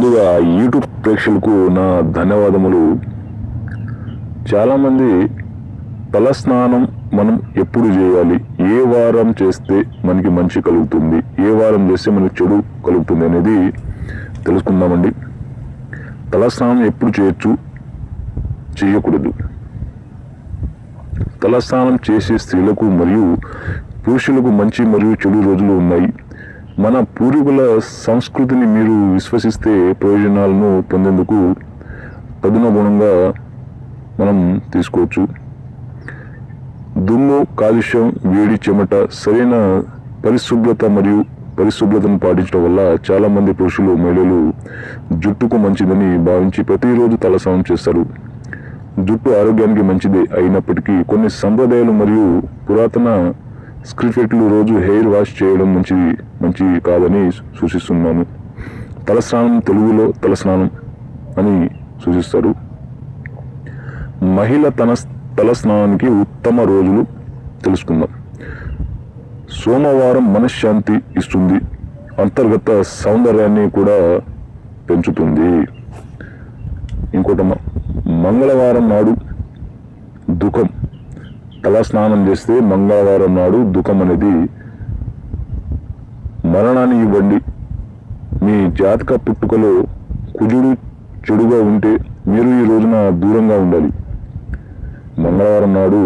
ముందుగా యూట్యూబ్ ప్రేక్షకులకు నా ధన్యవాదములు. చాలామంది తలస్నానం మనం ఎప్పుడు చేయాలి? ఏ వారం చేస్తే మనకి మంచి కలుగుతుంది? ఏ వారం చేస్తే మనకి చెడు కలుగుతుంది అనేది తెలుసుకుందామండి. తలస్నానం ఎప్పుడు చేయొచ్చు? చేయకూడదు. తలస్నానం చేసే స్త్రీలకు మరియు పురుషులకు మంచి మరియు చెడు రోజులు ఉన్నాయి. మన పూర్వీకుల సంస్కృతిని మీరు విశ్వసిస్తే ప్రయోజనాలను పొందేందుకు తదనుగుణంగా మనం తీసుకోవచ్చు. దుమ్ము కాలుష్యం వేడి చెమట సరైన పరిశుభ్రత మరియు పరిశుభ్రతను పాటించడం వల్ల చాలామంది పురుషులు మహిళలు జుట్టుకు మంచిదని భావించి ప్రతిరోజు తలస్నానం చేస్తారు. జుట్టు ఆరోగ్యానికి మంచిది అయినప్పటికీ కొన్ని సంప్రదాయాలు మరియు పురాతన స్క్రిప్టెట్లు రోజు హెయిర్ వాష్ చేయడం మంచిది మంచిది కాదని సూచిస్తున్నాను. తలస్నానం తెలుగులో తలస్నానం అని సూచిస్తారు. మహిళ తన తలస్నానానికి ఉత్తమ రోజులు తెలుసుకుందాం. సోమవారం మనశ్శాంతి ఇస్తుంది. అంతర్గత సౌందర్యాన్ని కూడా పెంచుతుంది. ఇంకోటమ్మ మంగళవారం నాడు దుఃఖం. తల స్నానం చేస్తే మంగళవారం నాడు దుఃఖం అనేది మరణాన్ని ఇవ్వండి. మీ జాతక పుట్టుకలో కుజుడు చెడుగా ఉంటే మీరు ఈ రోజున దూరంగా ఉండాలి. మంగళవారం నాడు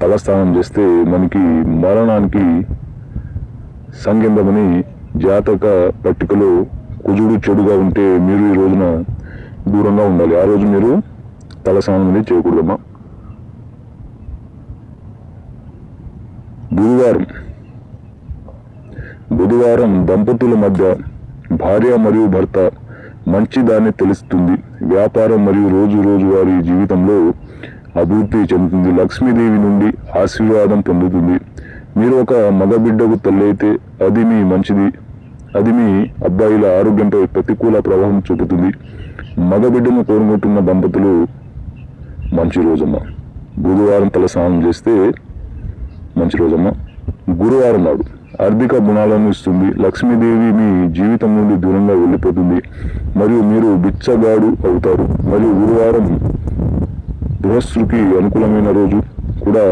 తలస్నానం చేస్తే మనకి మరణానికి సంగిందమని జాతక పట్టికలో కుజుడు చెడుగా ఉంటే మీరు ఈ రోజున దూరంగా ఉండాలి. ఆ రోజు మీరు తలస్నానం అనేది చేయకూడదమ్మా. బుధవారం బుధవారం దంపతుల మధ్య భార్య మరియు భర్త మంచిదాన్ని తెలుస్తుంది. వ్యాపారం మరియు రోజు రోజువారి జీవితంలో అభివృద్ధి చెందుతుంది. లక్ష్మీదేవి నుండి ఆశీర్వాదం పొందుతుంది. మీరు ఒక మగబిడ్డకు తల్లి అయితే అది మీ మంచిది. అది మీ అబ్బాయిల ఆరోగ్యంపై ప్రతికూల ప్రభావం చూపుతుంది. మగబిడ్డను కోరుకుంటున్న దంపతులు మంచి రోజమ్మ. బుధవారం తలస్నానం చేస్తే మంచి రోజమ్మా. గురువారం నాడు ఆర్థిక గుణాలను ఇస్తుంది. లక్ష్మీదేవి మీ జీవితం నుండి దూరంగా వెళ్ళిపోతుంది. మరియు మీరు బిచ్చగాడు అవుతారు. మరియు గురువారం గృహస్థుడికి అనుకూలమైన రోజు కూడా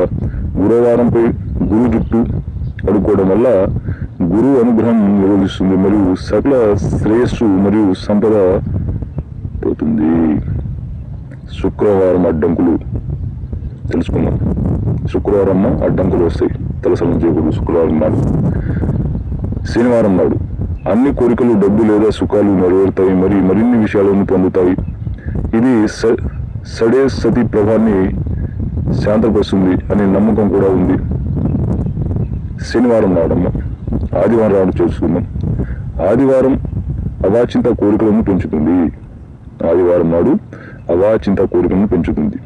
గురువారంపై గురు జుట్టు అడుక్కోవడం వల్ల గురువు అనుగ్రహం నిర్వహిస్తుంది. మరియు సకల శ్రేయస్సు మరియు సంపద పోతుంది. శుక్రవారం అడ్డంకులు. తెలుసుకుందాం శుక్రవారం అడ్డంకులు వస్తాయి. తలసలం చేయకూడదు శుక్రవారం నాడు? శనివారం నాడు. అన్ని కోరికలు డబ్బు లేదా సుఖాలు నెరవేరుతాయి. మరి మరిన్ని విషయాలను పొందుతాయి. ఇది స- సడే సతి ప్రభాన్ని శాంతపరుస్తుంది అనే నమ్మకం కూడా ఉంది. శనివారం నాడమ్మ ఆదివారం నాడు చేసుకుందాం ఆదివారం అవాచింత కోరికలను పెంచుతుంది. ఆదివారం నాడు అవాచింత కోరికలను పెంచుతుంది.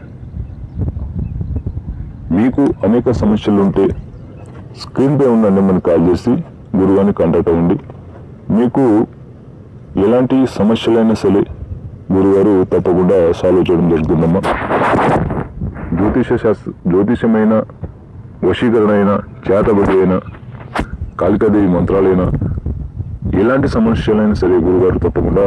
మీకు అనేక సమస్యలు ఉంటే స్క్రీన్పై ఉన్న నెంబర్ని కాల్ చేసి గురుగారిని కాంటాక్ట్ అవ్వండి. మీకు ఎలాంటి సమస్యలైనా సరే గురుగారు తప్పకుండా సాల్వ్ చేయడం జరుగుతుందమ్మా. జ్యోతిష శాస్త్ర జ్యోతిషమైన వశీకరణ అయినా చేతబడి అయినా కాళికాదేవి మంత్రాలైనా ఎలాంటి సమస్యలైనా సరే గురుగారు తప్పకుండా